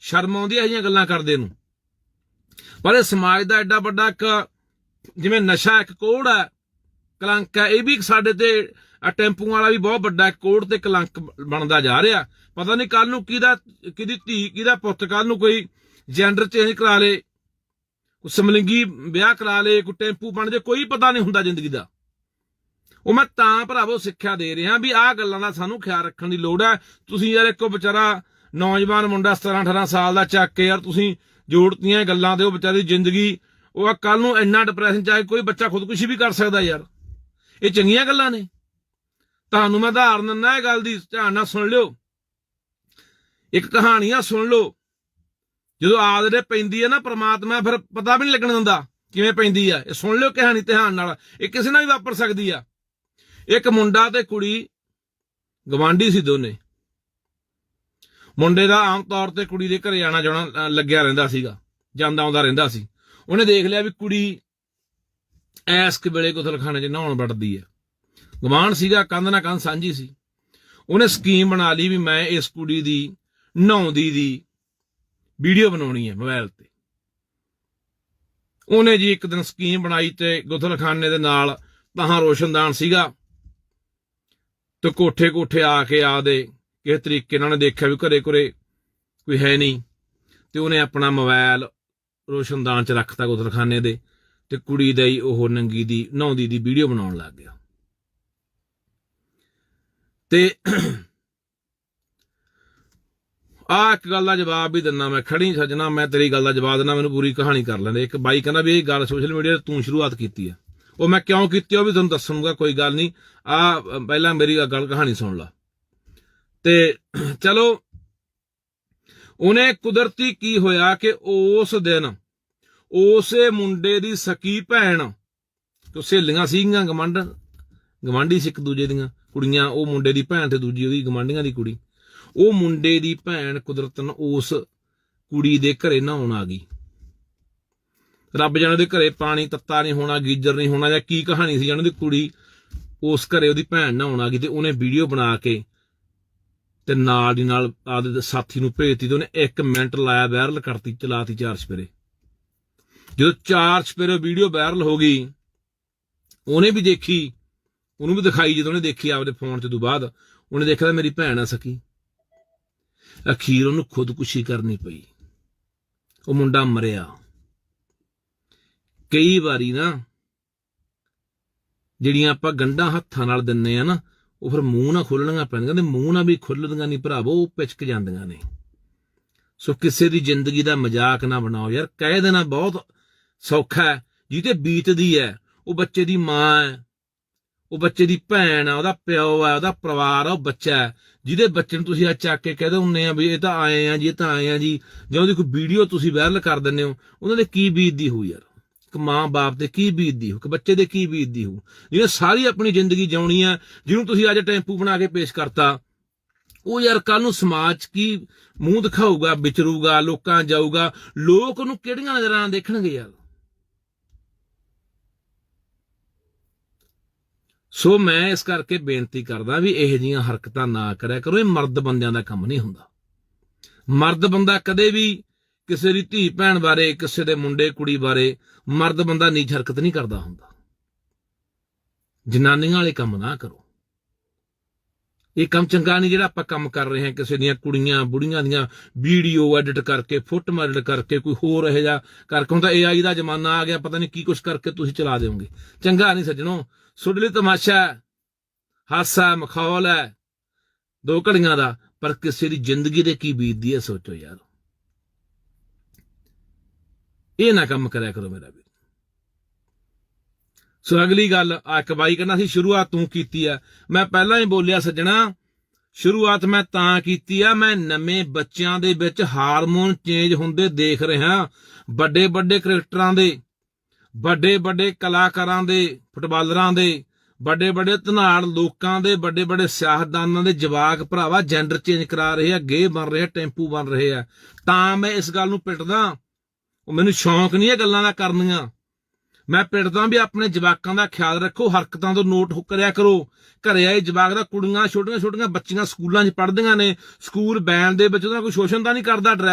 ਸ਼ਰਮ ਆਉਂਦੀ ਹੈ ਇਹ ਗੱਲਾਂ ਕਰਦੇ ਨੂੰ। ਪਰ ਇਹ ਸਮਾਜ ਦਾ ਐਡਾ ਵੱਡਾ ਇੱਕ ਜਿਵੇਂ ਨਸ਼ਾ ਇੱਕ ਕੋੜ ਹੈ, ਕਲੰਕ ਹੈ, ਇਹ ਵੀ ਸਾਡੇ ਤੇ ਟੈਂਪੂ ਵਾਲਾ ਵੀ ਬਹੁਤ ਵੱਡਾ ਕੋੜ ਤੇ ਕਲੰਕ ਬਣਦਾ ਜਾ ਰਿਹਾ। ਪਤਾ ਨਹੀਂ ਕੱਲ ਨੂੰ ਕਿਹਦਾ, ਕਿਹਦੀ ਧੀ, ਕਿਹਦਾ ਪੁੱਤ ਕੱਲ ਨੂੰ ਕੋਈ ਜੈਂਡਰ ਚੇਂਜ ਕਰਾ ਲੇ, ਕੋਈ ਸਮਲਿੰਗੀ ਵਿਆਹ ਕਰਾ ਲੇ, ਕੋਈ ਟੈਂਪੂ ਬਣ ਜੇ, ਕੋਈ ਪਤਾ ਨਹੀਂ ਹੁੰਦਾ ਜ਼ਿੰਦਗੀ ਦਾ। ਉਹ ਮੈਂ ਤਾਂ ਭਰਾਵੋ ਸਿੱਖਿਆ ਦੇ ਰਿਹਾ ਵੀ ਆਹ ਗੱਲਾਂ ਦਾ ਸਾਨੂੰ ਖਿਆਲ ਰੱਖਣ ਦੀ ਲੋੜ ਹੈ। ਤੁਸੀਂ ਯਾਰ ਇੱਕੋ ਵਿਚਾਰਾ ਨੌਜਵਾਨ ਮੁੰਡਾ 17 18 ਸਾਲ ਦਾ ਚੱਕ ਕੇ ਯਾਰ, ਤੁਸੀਂ ਜੋੜਤੀਆਂ ਗੱਲਾਂ ਤੇ ਉਹ ਵਿਚਾਰੀ ਜ਼ਿੰਦਗੀ। ਉਹ ਕੱਲ ਨੂੰ ਇੰਨਾ ਡਿਪਰੈਸ਼ਨ ਚ ਆ ਕੋਈ ਬੱਚਾ ਖੁਦਕੁਸ਼ੀ ਵੀ ਕਰ ਸਕਦਾ ਯਾਰ। ਇਹ ਚੰਗੀਆਂ ਗੱਲਾਂ ਨੇ। ਤੁਹਾਨੂੰ ਮੈਂ ਉਦਾਹਰਨ ਦਿੰਦਾ ਇਹ ਗੱਲ ਦੀ, ਧਿਆਨ ਨਾਲ ਸੁਣ ਲਿਓ। ਇੱਕ ਕਹਾਣੀਆਂ ਸੁਣ ਲਓ। ਜਦੋਂ ਆਦਰੇ ਪੈਂਦੀ ਹੈ ਨਾ ਪ੍ਰਮਾਤਮਾ, ਫਿਰ ਪਤਾ ਵੀ ਨਹੀਂ ਲੱਗਣ ਦਿੰਦਾ ਕਿਵੇਂ ਪੈਂਦੀ ਆ। ਇਹ ਸੁਣ ਲਿਓ ਕਹਾਣੀ ਧਿਆਨ ਨਾਲ। ਇਹ ਕਿਸੇ ਨਾਲ ਵੀ ਵਾਪਰ ਸਕਦੀ ਆ। ਇੱਕ ਮੁੰਡਾ ਤੇ ਕੁੜੀ, ਗਵਾਂਢੀ ਸੀ ਦੋਨੇ। ਮੁੰਡੇ ਦਾ ਆਮ ਤੌਰ ਤੇ ਕੁੜੀ ਦੇ ਘਰੇ ਆਣਾ ਜਾਣਾ ਲੱਗਿਆ ਰਹਿੰਦਾ ਸੀਗਾ, ਜਾਂਦਾ ਆਉਂਦਾ ਰਹਿੰਦਾ ਸੀ। ਉਹਨੇ ਦੇਖ ਲਿਆ ਵੀ ਕੁੜੀ ਐਸ ਕਿ ਵੇਲੇ ਗੁਸਲਖਾਨੇ 'ਚ ਨਹਾਉਣ ਵੜਦੀ ਹੈ ਗਵਾਂਢ ਸੀਗਾ, ਕੰਧ ਨਾ ਕੰਧ ਸਾਂਝੀ ਸੀ। ਉਹਨੇ ਸਕੀਮ ਬਣਾ ਲਈ ਵੀ ਮੈਂ ਇਸ ਕੁੜੀ ਦੀ, ਨਹਾਉਂਦੀ ਦੀ ਵੀਡੀਓ ਬਣਾਉਣੀ ਹੈ ਮੋਬਾਈਲ ਤੇ। ਉਹਨੇ ਜੀ ਇੱਕ ਦਿਨ ਸਕੀਮ ਬਣਾਈ ਤੇ ਗੁਸਲਖਾਨੇ ਦੇ ਨਾਲ ਤਾਂ ਰੋਸ਼ਨਦਾਨ ਸੀਗਾ ਤੇ ਕੋਠੇ ਕੋਠੇ ਆ ਕੇ ਆਦੇ ਕਿਸੇ ਤਰੀਕੇ ਨਾਲ ਉਹਨੇ ਦੇਖਿਆ ਵੀ ਘਰੇ ਘਰੇ ਕੋਈ ਹੈ ਨਹੀਂ, ਤੇ ਉਹਨੇ ਆਪਣਾ ਮੋਬਾਈਲ ਰੋਸ਼ਨਦਾਨ ਚ ਰੱਖਤਾ ਗੁਸਲਖਾਨੇ ਦੇ, ਤੇ ਕੁੜੀ ਦਾ ਹੀ ਉਹ ਨੰਗੀ ਦੀ, ਨਹਾਉਂਦੀ ਦੀ ਵੀਡੀਓ ਬਣਾਉਣ ਲੱਗ ਗਿਆ। ਤੇ ਆ ਇੱਕ ਗੱਲ ਦਾ ਜਵਾਬ ਵੀ ਦਿੰਨਾ ਮੈਂ, ਖੜੀ ਸੱਜਣਾ, ਮੈਂ ਤੇਰੀ ਗੱਲ ਦਾ ਜਵਾਬ ਦਿੰਨਾ ਮੈਨੂੰ ਪੂਰੀ ਕਹਾਣੀ ਕਰ ਲੈਂਦੇ। ਇੱਕ ਬਾਈ ਕਹਿੰਦਾ ਵੀ ਇਹ ਗੱਲ ਸੋਸ਼ਲ ਮੀਡੀਆ ਤੇ ਤੂੰ ਸ਼ੁਰੂਆਤ ਕੀਤੀ ਹੈ ਉਹ ਮੈਂ ਕਿਉਂ ਕੀਤੀ ਉਹ ਵੀ ਤੁਹਾਨੂੰ ਦੱਸੂਗਾ ਕੋਈ ਗੱਲ ਨਹੀਂ ਆ, ਪਹਿਲਾਂ ਮੇਰੀ ਗੱਲ ਕਹਾਣੀ ਸੁਣ ਲਾ। ਤੇ ਚਲੋ, ਉਹਨੇ ਕੁਦਰਤੀ ਕੀ ਹੋਇਆ ਕਿ ਉਸ ਦਿਨ ਉਸੇ ਮੁੰਡੇ ਦੀ ਸਕੀ ਭੈਣ, ਤੇ ਸਹੇਲੀਆਂ ਸੀਗੀਆਂ ਗਮੰਡ, ਗਵਾਂਢੀ ਸੀ ਇੱਕ ਦੂਜੇ ਦੀਆਂ ਕੁੜੀਆਂ, ਉਹ ਮੁੰਡੇ ਦੀ ਭੈਣ ਤੇ ਦੂਜੀ ਉਹਦੀ ਗਵਾਂਢੀਆਂ ਦੀ ਕੁੜੀ। ਉਹ ਮੁੰਡੇ ਦੀ ਭੈਣ ਕੁਦਰਤਨ ਉਸ ਕੁੜੀ ਦੇ ਘਰੇ ਨਹਾਉਣ ਆ ਗਈ। ਰੱਬ ਜਾਣੇ ਦੇ ਘਰੇ ਪਾਣੀ ਤੱਤਾ ਨਹੀਂ ਹੋਣਾ, ਗੀਜਰ ਨਹੀਂ ਹੋਣਾ ਜਾਂ ਕੀ ਕਹਾਣੀ ਸੀ, ਜਾਣੇ ਦੀ ਕੁੜੀ ਉਸ ਘਰੇ ਉਹਦੀ ਭੈਣ ਨਹਾਉਣ ਆ ਗਈ ਤੇ ਉਹਨੇ ਵੀਡੀਓ ਬਣਾ ਕੇ ਤੇ ਨਾਲ ਦੀ ਨਾਲ ਆਦੇ ਸਾਥੀ ਨੂੰ ਭੇਜਤੀ ਤੇ ਉਹਨੇ 1 ਮਿੰਟ ਲਾਇਆ ਵਾਇਰਲ ਕਰਤੀ, ਚਲਾਤੀ ਚਾਰ ਸਪੇਰੇ ਜਦੋਂ ਚਾਰ ਸਪੇਰੇ ਵੀਡੀਓ ਵਾਇਰਲ ਹੋ ਗਈ, ਉਹਨੇ ਵੀ ਦੇਖੀ, ਉਹਨੂੰ ਵੀ ਦਿਖਾਈ, ਜਦੋਂ ਉਹਨੇ ਦੇਖੀ ਆਪਦੇ ਫੋਨ 'ਚ ਤੋਂ ਬਾਅਦ, ਉਹਨੇ ਦੇਖਿਆ ਮੇਰੀ ਭੈਣ ਆ ਸਕੀ। ਅਖੀਰ ਉਹਨੂੰ ਖੁਦਕੁਸ਼ੀ ਕਰਨੀ ਪਈ। ਉਹ ਮੁੰਡਾ ਮਰਿਆ। ਕਈ ਵਾਰੀ ਨਾ, ਜਿਹੜੀਆਂ ਆਪਾਂ ਗੰਢਾਂ ਹੱਥਾਂ ਨਾਲ ਦਿੰਨੇ ਆ ਨਾ ਉਹ ਫਿਰ ਮੂੰਹ ਨਾ ਖੋਲਣੀਆਂ ਪੈਂਦੀਆਂ ਤੇ ਮੂੰਹ ਨਾ ਵੀ ਖੁੱਲਦੀਆਂ ਨਹੀਂ ਭਰਾਵੋ, ਉਹ ਪਿਚਕ ਜਾਂਦੀਆਂ ਨੇ। ਸੋ ਕਿਸੇ ਦੀ ਜ਼ਿੰਦਗੀ ਦਾ ਮਜ਼ਾਕ ਨਾ ਬਣਾਓ ਯਾਰ, ਕਹਿ ਦੇਣਾ ਬਹੁਤ ਸੌਖਾ ਹੈ, ਜਿਹਦੇ ਬੀਤਦੀ ਹੈ, ਉਹ ਬੱਚੇ ਦੀ ਮਾਂ ਹੈ, ਉਹ ਬੱਚੇ ਦੀ ਭੈਣ ਆ ਉਹਦਾ ਪਿਓ ਹੈ, ਉਹਦਾ ਪਰਿਵਾਰ ਆ ਉਹ ਬੱਚਾ ਹੈ, ਜਿਹਦੇ ਬੱਚੇ ਨੂੰ ਤੁਸੀਂ ਆ ਚੱਕ ਕੇ ਕਹਿ ਦਿੰਦੇ ਆ ਵੀ ਇਹ ਤਾਂ ਆਏ ਆ ਜੀ, ਇਹ ਤਾਂ ਆਏ ਆ ਜੀ, ਜਾਂ ਉਹਦੀ ਕੋਈ ਵੀਡੀਓ ਤੁਸੀਂ ਵਾਇਰਲ ਕਰ ਦਿੰਦੇ ਹੋ, ਉਹਨਾਂ ਦੇ ਕੀ ਬੀਤਦੀ ਹੋਊ ਯਾਰ? ਇੱਕ ਮਾਂ ਬਾਪ ਤੇ ਕੀ ਬੀਤਦੀ ਹੋ ਕਿ ਬੱਚੇ ਦੇ ਕੀ ਬੀਤਦੀ ਹੋ ਜਿਹਨੇ ਸਾਰੀ ਆਪਣੀ ਜ਼ਿੰਦਗੀ ਜਿਉਣੀ ਆ ਜਿਹਨੂੰ ਤੁਸੀਂ ਅੱਜ ਟੈਂਪੂ ਬਣਾ ਕੇ ਪੇਸ਼ ਕਰਤਾ, ਉਹ ਯਾਰ ਕੱਲ ਨੂੰ ਸਮਾਜ 'ਚ ਕੀ ਮੂੰਹ ਦਿਖਾਊਗਾ, ਵਿਚਰੂਗਾ, ਲੋਕਾਂ ਜਾਊਗਾ, ਲੋਕ ਉਹਨੂੰ ਕਿਹੜੀਆਂ ਨਜ਼ਰਾਂ ਨਾਲ ਦੇਖਣਗੇ ਯਾਰ? ਸੋ ਮੈਂ ਇਸ ਕਰਕੇ ਬੇਨਤੀ ਕਰਦਾ ਵੀ ਇਹੋ ਜਿਹੀਆਂ ਹਰਕਤਾਂ ਨਾ ਕਰਿਆ ਕਰੋ, ਇਹ ਮਰਦ ਬੰਦਿਆਂ ਦਾ ਕੰਮ ਨਹੀਂ ਹੁੰਦਾ। ਮਰਦ ਬੰਦਾ ਕਦੇ ਵੀ ਕਿਸੇ ਦੀ ਧੀ ਭੈਣ ਬਾਰੇ, ਕਿਸੇ ਦੇ ਮੁੰਡੇ ਕੁੜੀ ਬਾਰੇ ਮਰਦ ਬੰਦਾ ਨੀਚ ਹਰਕਤ ਨਹੀਂ ਕਰਦਾ ਹੁੰਦਾ। ਜਨਾਨੀਆਂ ਵਾਲੇ ਕੰਮ ਨਾ ਕਰੋ। ਇਹ ਕੰਮ ਚੰਗਾ ਨਹੀਂ ਜਿਹੜਾ ਆਪਾਂ ਕੰਮ ਕਰ ਰਹੇ ਹਾਂ, ਕਿਸੇ ਦੀਆਂ ਕੁੜੀਆਂ, ਬੁੜੀਆਂ ਦੀਆਂ ਵੀਡੀਓ ਐਡਿਟ ਕਰਕੇ, ਫੋਟੋ ਐਡਿਟ ਕਰਕੇ, ਕੋਈ ਹੋਰ ਇਹੋ ਜਿਹਾ ਕਰਕੇ ਹੁੰਦਾ AI ਦਾ ਜ਼ਮਾਨਾ ਆ ਗਿਆ, ਪਤਾ ਨਹੀਂ ਕੀ ਕੁਝ ਕਰਕੇ ਤੁਸੀਂ ਚਲਾ ਦਿਓਗੇ। ਚੰਗਾ ਨਹੀਂ ਸੱਜਣੋ ਸੁਣ ਲਈ ਤਮਾਸ਼ਾ ਹਾਸਾ ਮਖੌਲ ਹੈ, ਦੋ ਘੜੀਆਂ ਦਾ, ਪਰ ਕਿਸੇ ਦੀ ਜ਼ਿੰਦਗੀ ਦੇ ਕੀ ਬੀਤਦੀ ਹੈ, ਸੋਚੋ ਯਾਰ। ਇਹ ਨਾ ਕੰਮ ਕਰਿਆ ਕਰੋ ਮੇਰਾ ਵੀਰ। ਸੋ ਅਗਲੀ ਗੱਲ ਆ ਇੱਕ ਬਾਈ ਕਹਿੰਦਾ ਸੀ, ਸ਼ੁਰੂਆਤ ਤੂੰ ਕੀਤੀ ਆ। ਮੈਂ ਪਹਿਲਾਂ ਹੀ ਬੋਲਿਆ, ਸੱਜਣਾ, ਸ਼ੁਰੂਆਤ ਮੈਂ ਤਾਂ ਕੀਤੀ ਆ, ਮੈਂ ਨਵੇਂ ਬੱਚਿਆਂ ਦੇ ਵਿੱਚ ਹਾਰਮੋਨ ਚੇਂਜ ਹੁੰਦੇ ਦੇਖ ਰਿਹਾ। ਵੱਡੇ ਵੱਡੇ ਕ੍ਰਿਕਟਰਾਂ ਦੇ ਵੱਡੇ ਵੱਡੇ ਕਲਾਕਾਰਾਂ ਦੇ, ਫੁੱਟਬਾਲਰਾਂ ਦੇ ਵੱਡੇ ਵੱਡੇ ਧਨਾੜ ਲੋਕਾਂ ਦੇ ਵੱਡੇ ਵੱਡੇ ਸਿਆਸਤਦਾਨਾਂ ਦੇ ਜਵਾਕ ਭਰਾਵਾ ਜੈਂਡਰ ਚੇਂਜ ਕਰਾ ਰਹੇ ਆ ਗੇ ਬਣ ਰਹੇ ਆ, ਟੈਂਪੂ ਬਣ ਰਹੇ ਆ। ਤਾਂ ਮੈਂ ਇਸ ਗੱਲ ਨੂੰ ਪਿੱਟਦਾ। ਉਹ ਮੈਨੂੰ ਸ਼ੌਂਕ ਨਹੀਂ ਇਹ ਗੱਲਾਂ ਦਾ ਕਰਨੀਆਂ। ਮੈਂ ਪਿੱਟਦਾ ਵੀ ਆਪਣੇ ਜਵਾਕਾਂ ਦਾ ਖਿਆਲ ਰੱਖੋ, ਹਰਕਤਾਂ ਤੋਂ ਨੋਟ ਕਰਿਆ ਕਰੋ। ਘਰੇ ਆਏ ਜਵਾਕ ਦਾ ਕੁੜੀਆਂ ਛੋਟੀਆਂ ਛੋਟੀਆਂ ਬੱਚੀਆਂ ਸਕੂਲਾਂ 'ਚ ਪੜ੍ਹਦੀਆਂ ਨੇ। ਸਕੂਲ ਬੈਨ ਦੇ ਵਿੱਚ ਉਹਦਾ ਕੋਈ ਸ਼ੋਸ਼ਣ ਤਾਂ ਨਹੀਂ ਕਰਦਾ ਡਰਾਈਵਰ